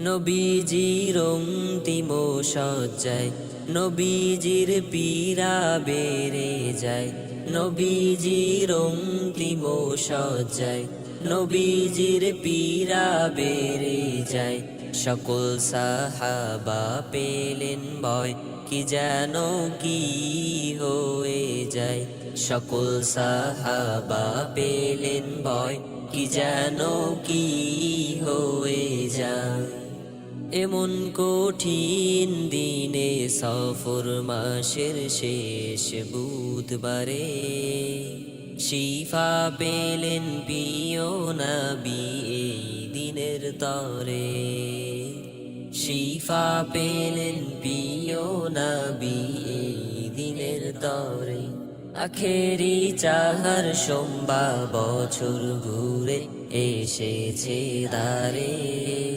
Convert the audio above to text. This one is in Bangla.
নবীজির অন্তিম সজ্জায়, নবীজির পীরা বেড়ে যায়। নবীজির অন্তিম সজ্জায়, নবীজির পীরা বেড়ে যায়। সকল সাহাবা পেলেন বয় কি যেন কি হয়ে যায়। সকল সাহাবা পেলেন বয় কি যেন কি হয়ে যায়। এমন কঠিন দিনে সফর মাসের শেষ বুধবারে। শিফা পেলেন পিও নবী এই দিনের তরে। শিফা পেলেন পিও নবী এই দিনের তরে। আখেরি চাহার সোমবা বছর ঘুরে এসেছে দারে